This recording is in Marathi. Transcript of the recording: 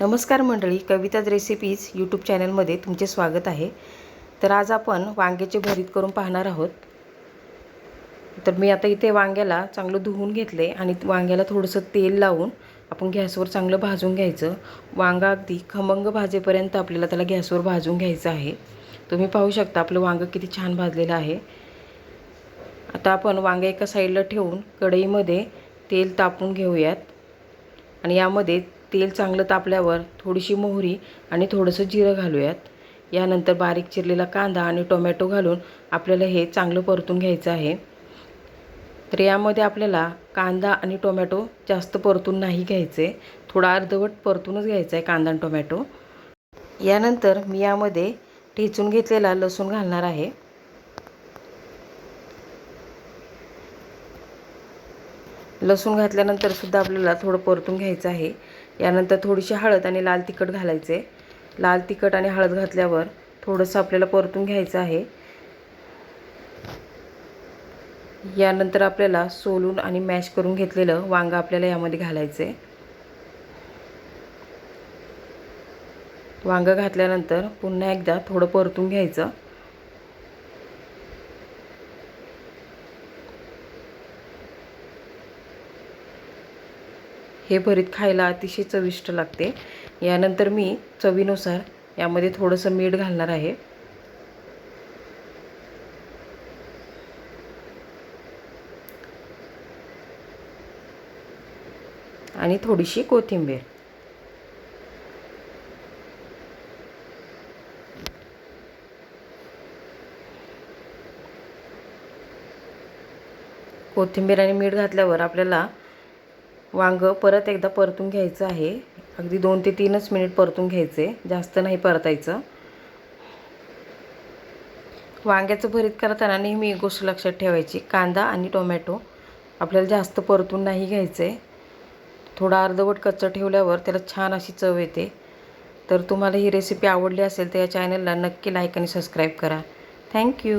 नमस्कार मंडळी कविताज रेसिपीज यूट्यूब चॅनलमध्ये तुमचे स्वागत आहे. तर आज आपण वांग्याचे भरीत करून पाहणार आहोत. तर मी आता इथे वांग्याला चांगलं धुवून घेतले आणि वांग्याला थोडंसं तेल लावून आपण गॅसवर चांगलं भाजून घ्यायचं. वांगा अगदी खमंग भाजेपर्यंत आपल्याला त्याला गॅसवर भाजून घ्यायचं आहे. तुम्ही पाहू शकता आपलं वांगं किती छान भाजलेलं आहे. आता आपण वांगे एका साईडला ठेवून कढईमध्ये तेल तापून घेऊयात. आणि यामध्ये तेल चांगलं तापल्यावर थोडीशी मोहरी आणि थोडंसं जिरं घालूयात. यानंतर बारीक चिरलेला कांदा आणि टोमॅटो घालून आपल्याला हे चांगलं परतून घ्यायचं आहे. तर यामध्ये आपल्याला कांदा आणि टोमॅटो जास्त परतून नाही घ्यायचे. थोडा अर्धवट परतूनच घ्यायचा आहे कांदा आणि टोमॅटो. यानंतर मी यामध्ये ठेचून घेतलेला लसूण घालणार आहे. लसूण घातल्यानंतर सुद्धा आपल्याला थोडं परतून घ्यायचं आहे. यानंतर थोडीशी हळद आणि लाल तिखट घालायचे. लाल तिखट आणि हळद घातल्यावर थोडंसं आपल्याला परतून घ्यायचं आहे. यानंतर आपल्याला सोलून आणि मॅश करून घेतलेलं वांगं आपल्याला यामध्ये घालायचं आहे वांगं घातल्यानंतर पुन्हा एकदा थोडं परतून घ्यायचं. हे भरीत खायला अतिशय चविष्ट लागते. यानंतर मी चवीनुसार यामध्ये थोडंसं मीठ घालणार आहे. आणि थोडीशी कोथिंबीर. कोथिंबीर आणि मीठ घातल्यावर आपल्याला वांगं परत एकदा परतून घ्यायचं आहे. अगदी दोन ते तीनच मिनिट परतून घ्यायचे. जास्त नाही परतायचं. वांग्याचं भरीत करताना नेहमी एक गोष्ट लक्षात ठेवायची. कांदा आणि टोमॅटो आपल्याला जास्त परतून नाही घ्यायचं. आहे थोडा अर्धवट कच्चं ठेवल्यावर त्याला छान अशी चव येते. तर तुम्हाला ही रेसिपी आवडली असेल तर या चॅनलला नक्की लाईक आणि सबस्क्राईब करा. थँक्यू